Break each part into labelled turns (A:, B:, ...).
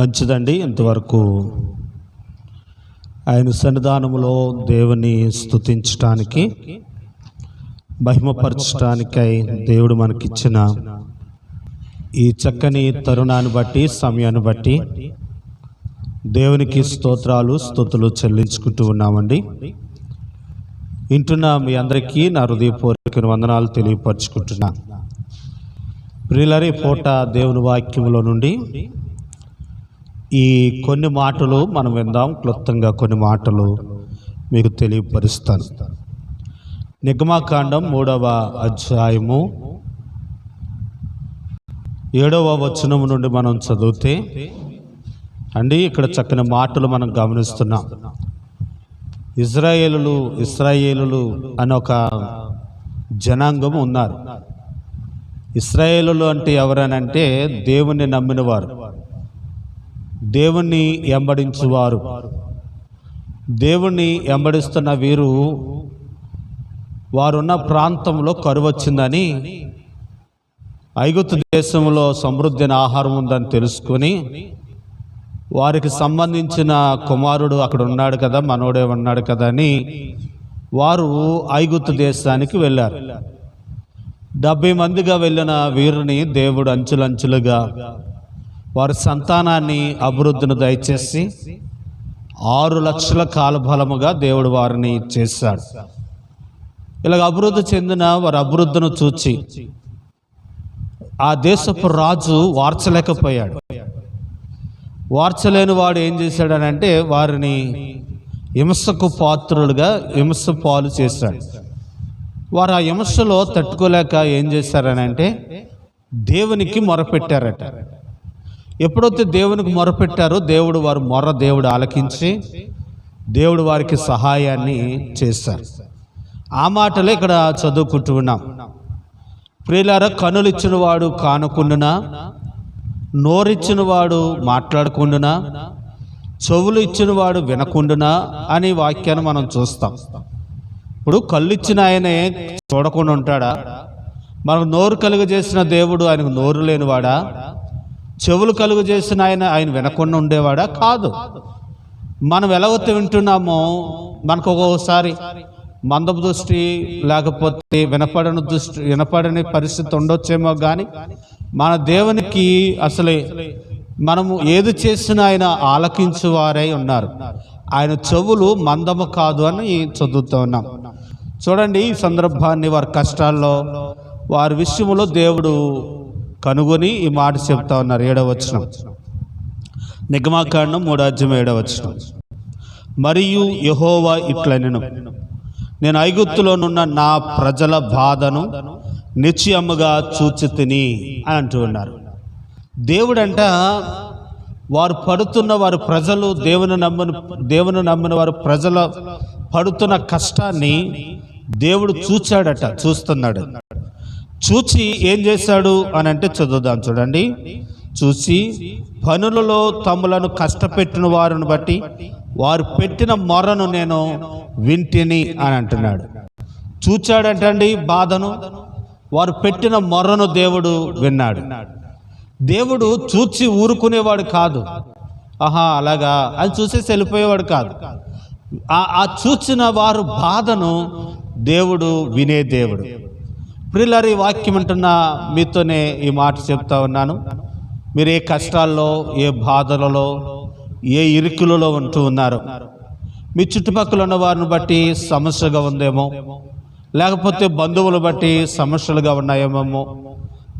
A: మంచిదండి. ఇంతవరకు ఆయన సన్నిధానములో దేవుని స్థుతించటానికి మహిమపరచటానికై దేవుడు మనకిచ్చిన ఈ చక్కని తరుణాన్ని బట్టి సమయాన్ని బట్టి దేవునికి స్తోత్రాలు స్థుతులు చెల్లించుకుంటూ ఉన్నామండి. వింటున్న మీ అందరికీ నా హృదయపూర్వక వందనాలు తెలియపరచుకుంటున్నా. ప్రిలరీ పూట దేవుని వాక్యములో నుండి ఈ కొన్ని మాటలు మనం విందాం. క్లుప్తంగా కొన్ని మాటలు మీకు తెలియపరుస్తాను. నిగమాకాండం మూడవ అధ్యాయము. ఏడవ వచనము నుండి మనం చదివితే అండి ఇక్కడ చక్కని మాటలు మనం గమనిస్తున్నాం. ఇజ్రాయేలులు ఇస్రాయేలులు అని ఒక జనాంగం ఉన్నారు. ఇస్రాయేలులు అంటే ఎవరనంటే దేవుణ్ణి నమ్మినవారు. దేవుణ్ణి ఎంబడించువారు. దేవుణ్ణి ఎంబడిస్తున్న వీరు వారున్న ప్రాంతంలో కరువు వచ్చిందని ఐగుప్తు దేశంలో సమృద్ధిన ఆహారం ఉందని తెలుసుకొని వారికి సంబంధించిన కుమారుడు అక్కడ ఉన్నాడు కదా మనోడే ఉన్నాడు కదా అని వారు ఐగుప్తు దేశానికి వెళ్ళారు. డెబ్బై మందిగా వెళ్ళిన వీరుని దేవుడు అంచులంచులుగా వారి సంతానాన్ని అభివృద్ధిని దయచేసి ఆరు లక్షల కాలబలముగా దేవుడు వారిని చేశాడు. ఇలాగ అభివృద్ధి చెందిన వారి అభివృద్ధిని చూచి ఆ దేశపు రాజు వార్చలేకపోయాడు. వార్చలేని వాడు ఏం చేశాడనంటే వారిని హింసకు పాత్రులుగా హింస పాలు చేశాడు. వారు ఆ హింసలో తట్టుకోలేక ఏం చేశారనంటే దేవునికి మొరపెట్టారట. ఎప్పుడైతే దేవునికి మొరపెట్టారో దేవుడు వారు మొర్ర దేవుడు ఆలకించి దేవుడు వారికి సహాయాన్ని చేశారు ఆ మాటలే ఇక్కడ చదువుకుంటూ ఉన్నాం. ప్రియులార కనులిచ్చిన వాడు కానుకుండునా? నోరిచ్చిన వాడు మాట్లాడకుండునా? చెవులు ఇచ్చిన వాడు వినకుండునా? అనే వాక్యాన్ని మనం చూస్తాం. ఇప్పుడు కళ్ళు ఇచ్చిన ఆయనే చూడకుండా ఉంటాడా? మనకు నోరు కలుగజేసిన దేవుడు ఆయనకు నోరు లేనివాడా? చెవులు కలుగు చేసిన ఆయన ఆయన వినకుండా ఉండేవాడా? కాదు. మనం ఎలాగైతే వింటున్నామో మనకు ఒక్కొక్కసారి మందపు దృష్టి లేకపోతే వినపడని దృష్టి వినపడని పరిస్థితి ఉండొచ్చేమో కానీ మన దేవునికి అసలే మనము ఏది చేసినా ఆయన ఆలకించువారై ఉన్నారు. ఆయన చెవులు మందము కాదు అని చదువుతూ ఉన్నాం. చూడండి ఈ సందర్భాన్ని వారి కష్టాల్లో వారి విషయంలో దేవుడు కనుగొని ఈ మాట చెప్తా ఉన్నారు. ఏడవచనం నిగమాకాండం మూడాధ్యం ఏడవచనం మరియు యహోవా ఇట్లనెను. నేను ఐగుప్తులోనున్న నా ప్రజల బాధను నిశ్చయముగా చూచి తిని అని అంటూ ఉన్నారు. దేవుడంట వారు పడుతున్న వారు ప్రజలు దేవుని నమ్మని దేవుని నమ్మిన వారు ప్రజల పడుతున్న కష్టాన్ని దేవుడు చూచాడట చూస్తున్నాడు. చూచి ఏం చేశాడు అని అంటే చదువుదాం చూడండి. చూసి పనులలో తమ్ములను కష్టపెట్టిన వారిని బట్టి వారు పెట్టిన మొరను నేను వింటిని అని అంటున్నాడు. చూచాడంటండి బాధను? వారు పెట్టిన మొర్రను దేవుడు విన్నాడు. దేవుడు చూచి ఊరుకునేవాడు కాదు. ఆహా అలాగా? అని చూసేసి వెళ్ళిపోయేవాడు కాదు. ఆ చూచిన వారు బాధను దేవుడు వినే దేవుడు. ప్రిలరీ వాక్యం అంటున్న మీతోనే ఈ మాట చెప్తా ఉన్నాను. మీరు ఏ కష్టాల్లో ఏ బాధలలో ఏ ఇరుకులలో ఉంటూ ఉన్నారు. మీ చుట్టుపక్కల ఉన్న వారిని బట్టి సమస్యగా ఉందేమో. లేకపోతే బంధువులు బట్టి సమస్యలుగా ఉన్నాయేమో.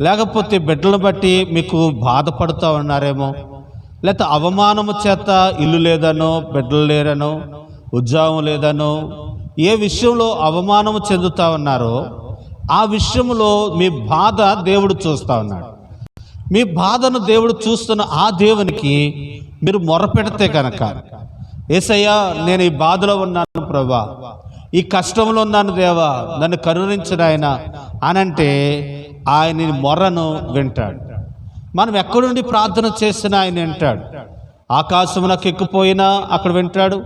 A: లేకపోతే బిడ్డలను బట్టి మీకు బాధపడుతూ ఉన్నారేమో. లేకపోతే అవమానము చేత ఇల్లు లేదనో బిడ్డలు లేరనో ఉద్యోగం లేదనో ఏ విషయంలో అవమానము చెందుతా ఉన్నారో ఆ విషయంలో మీ బాధ దేవుడు చూస్తూ ఉన్నాడు. మీ బాధను దేవుడు చూస్తున్న ఆ దేవునికి మీరు మొరపెడితే కనుక ఏసయ్యా నేను ఈ బాధలో ఉన్నాను ప్రభా. ఈ కష్టంలో ఉన్నాను దేవా. నన్ను కరుణించిన ఆయన అనంటే ఆయన మొర్రను వింటాడు. మనం ఎక్కడి నుండి ప్రార్థన చేసినా ఆయన వింటాడు. ఆకాశమునకు ఎక్కిపోయినా అక్కడ వింటాడు.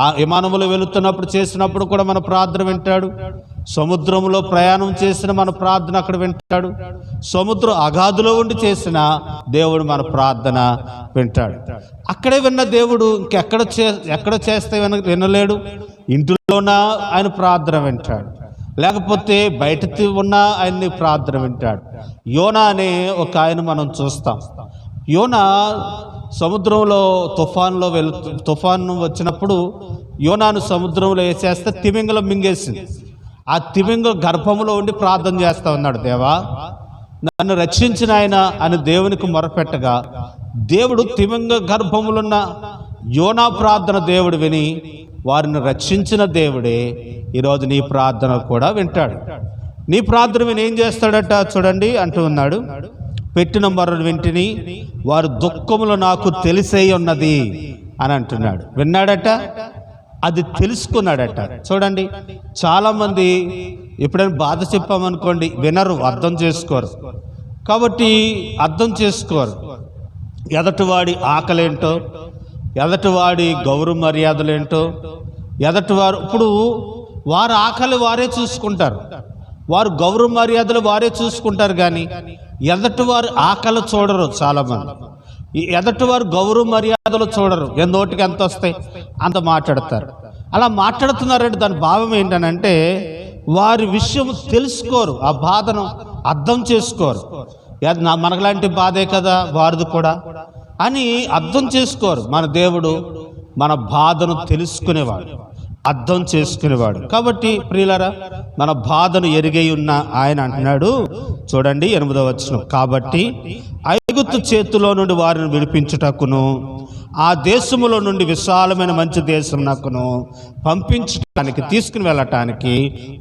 A: ఆ విమానములు వెళుతున్నప్పుడు చేసినప్పుడు కూడా మన ప్రార్థన వింటాడు. సముద్రంలో ప్రయాణం చేసిన మన ప్రార్థన అక్కడ వింటాడు. సముద్రం అగాధులో ఉండి చేసిన దేవుడు మన ప్రార్థన వింటాడు. అక్కడే విన్న దేవుడు ఇంకెక్కడ చే ఎక్కడ చేస్తే విన వినలేడు. ఇంటిలోన ఆయన ప్రార్థన వింటాడు. లేకపోతే బయట ఉన్నా ఆయన్ని ప్రార్థన వింటాడు. యోనా అనే ఒక ఆయన మనం చూస్తాం. యోనా సముద్రంలో తుఫాన్లో వెళ్ తుఫాను వచ్చినప్పుడు యోనాను సముద్రంలో వేసేస్తే తిమింగలం మింగేసింది. ఆ తిమింగ గర్భంలో ఉండి ప్రార్థన చేస్తా ఉన్నాడు దేవా. నన్ను రక్షించిన ఆయన అని దేవునికి మొరపెట్టగా దేవుడు తిమింగ గర్భములున్న యోనా ప్రార్థన దేవుడు విని వారిని రక్షించిన దేవుడే ఈరోజు నీ ప్రార్థన కూడా వింటాడు. నీ ప్రార్థన విని ఏం చేస్తాడట చూడండి అంటూ ఉన్నాడు. పెట్టిన మరొక వింటిని వారి దుఃఖములు నాకు తెలిసే ఉన్నది అని అంటున్నాడు. విన్నాడట? అది తెలుసుకున్నాడట. చూడండి చాలామంది ఎప్పుడైనా బాధ చెప్పామనుకోండి వినరు అర్థం చేసుకోరు. కాబట్టి అర్థం చేసుకోరు. ఎదటివాడి ఆకలేంటో ఎదటివాడి గౌరవ మర్యాదలేంటో ఎదటివారు ఇప్పుడు వారు ఆకలి వారే చూసుకుంటారు. వారు గౌరవ మర్యాదలు వారే చూసుకుంటారు కానీ ఎదటివారు ఆకలి చూడరు చాలామంది. ఎదటివారు గౌరవ మర్యాద మర్యాదలు చూడరు. ఏ నోటికి ఎంత వస్తాయి? అంత మాట్లాడతారు. అలా మాట్లాడుతున్నారంటే దాని భావం ఏంటనంటే వారి విషయం తెలుసుకోరు. ఆ బాధను అర్థం చేసుకోరు. మనకులాంటి బాధే కదా వారిది కూడా అని అర్థం చేసుకోరు. మన దేవుడు మన బాధను తెలుసుకునేవాడు అర్థం చేసుకునేవాడు. కాబట్టి ప్రియులరా మన బాధను ఎరిగై ఉన్న ఆయన అంటున్నాడు. చూడండి ఎనిమిదవ వచ్చిన కాబట్టి ఐగుత్తు చేతిలో నుండి వారిని విడిపించుటకును ఆ దేశములో నుండి విశాలమైన మంచి దేశం నాకును పంపించడానికి తీసుకుని వెళ్ళటానికి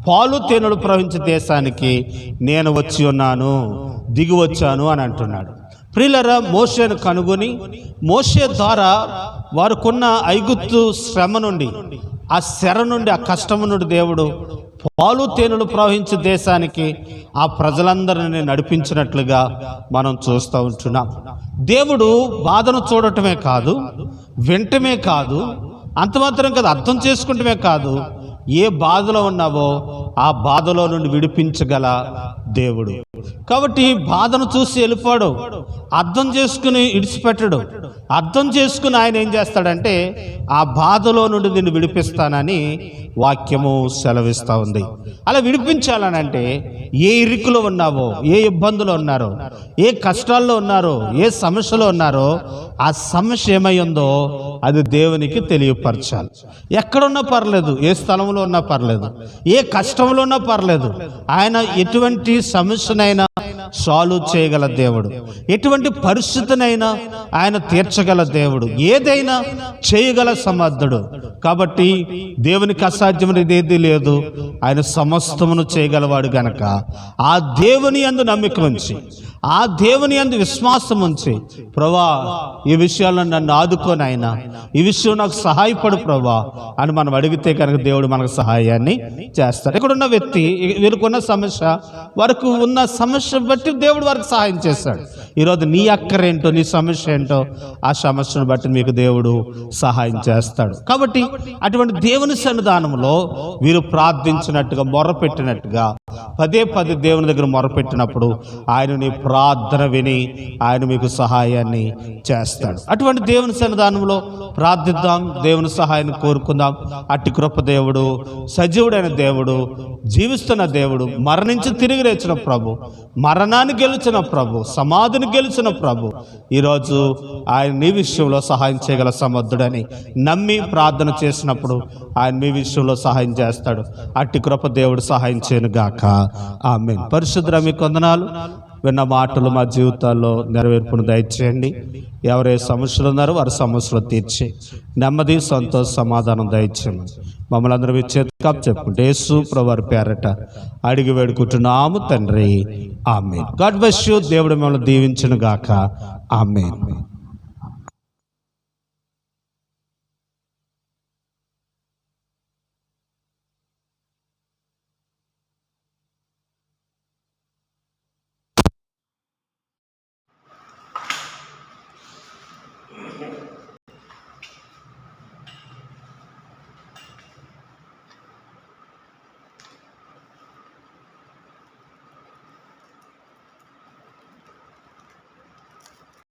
A: పాలు తేనెలు ప్రవహించే దేశానికి నేను వచ్చి ఉన్నాను దిగి వచ్చాను అని అంటున్నాడు. ప్రియులరా మోషేను కనుగొని మోషే ద్వారా వారికున్న ఐగుత్తు శ్రమ నుండి ఆ శర నుండి ఆ కష్టము నుండి దేవుడు పాలు తేనెలు ప్రవహించే దేశానికి ఆ ప్రజలందరిని నడిపించినట్లుగా మనం చూస్తూ ఉంటున్నాం. దేవుడు బాధను చూడటమే కాదు వింటమే కాదు అంత మాత్రం కదా అర్థం చేసుకుంటమే కాదు ఏ బాధలో ఉన్నావో ఆ బాధలో నుండి విడిపించగల దేవుడు. కాబట్టి బాధను చూసి వెళ్ళిపోడు. అర్థం చేసుకుని ఇడిచిపెట్టడు. అర్థం చేసుకుని ఆయన ఏం చేస్తాడంటే ఆ బాధలో నుండి నిన్ను విడిపిస్తానని వాక్యము సెలవిస్తూ ఉంది. అలా విడిపించాలనంటే ఏ ఇరుకులో ఉన్నావో ఏ ఇబ్బందులు ఉన్నారో ఏ కష్టాల్లో ఉన్నారో ఏ సమస్యలో ఉన్నారో ఆ సమస్య ఏమై ఉందో అది దేవునికి తెలియపరచాలి. ఎక్కడున్నా పర్లేదు ఏ స్థలంలో ఉన్నా పర్లేదు ఏ కష్టంలో ఉన్నా పర్లేదు ఆయన ఎటువంటి సమస్యనైనా సాల్వ్ చేయగల దేవుడు. ఎటువంటి పరిస్థితినైనా ఆయన తీర్చగల దేవుడు. ఏదైనా చేయగల సమర్థుడు. కాబట్టి దేవునికి అసాధ్యమైనది ఏది లేదు ఆయన సమస్తమును చేయగలవాడు గనక. ఆ దేవుని అందు నమ్మిక ఉంచి ఆ దేవుని అందు విశ్వాసం ఉంచి ప్రభా ఈ విషయాల్లో నన్ను ఆదుకొని ఆయన ఈ విషయం నాకు సహాయపడు ప్రభా అని మనం అడిగితే కనుక దేవుడు మనకు సహాయాన్ని చేస్తాడు. ఇక్కడ ఉన్న వ్యక్తి వీరికున్న సమస్య వారికి ఉన్న సమస్య బట్టి దేవుడు వారికి సహాయం చేస్తాడు. ఈరోజు నీ అక్కరేంటో నీ సమస్య ఏంటో ఆ సమస్యను బట్టి మీకు దేవుడు సహాయం చేస్తాడు. కాబట్టి అటువంటి దేవుని సన్నిధానంలో వీరు ప్రార్థించినట్టుగా మొరపెట్టినట్టుగా పదే పదే దేవుని దగ్గర మొరపెట్టినప్పుడు ఆయన నీ ప్రార్థన విని ఆయన మీకు సహాయాన్ని చేస్తాడు. అటువంటి దేవుని సన్నిధానంలో ప్రార్థిద్దాం దేవుని సహాయాన్ని కోరుకుందాం. అట్టి కృప దేవుడు సజీవుడైన దేవుడు జీవిస్తున్న దేవుడు మరణించి తిరిగి లేచిన ప్రభు మరణాన్ని గెలిచిన ప్రభు సమాధిని గెలిచిన ప్రభు. ఈరోజు ఆయన నీ విషయంలో సహాయం చేయగల సమర్థుడని నమ్మి ప్రార్థన చేసినప్పుడు ఆయన మీ విషయంలో సహాయం చేస్తాడు. అట్టి కృప దేవుడు సహాయం చేయను గాక ఆమె పరిశుద్ధ మీ కొందనాలు విన్న మాటలు మా జీవితాల్లో నెరవేర్పును దయచేయండి. ఎవరే సమస్యలు ఉన్నారో వారి సమస్యలు తీర్చి నెమ్మది సంతోష సమాధానం దయచేయండి. మమ్మల్ని అందరూ చేతికాపు చెప్పుకుంటే యేసు ప్రవారి పేరట అడిగి వేడుకుంటున్నాము తండ్రి. ఆమె గాడ్ బస్ యూ. దేవుడు మిమ్మల్ని దీవించను గాక ఆమె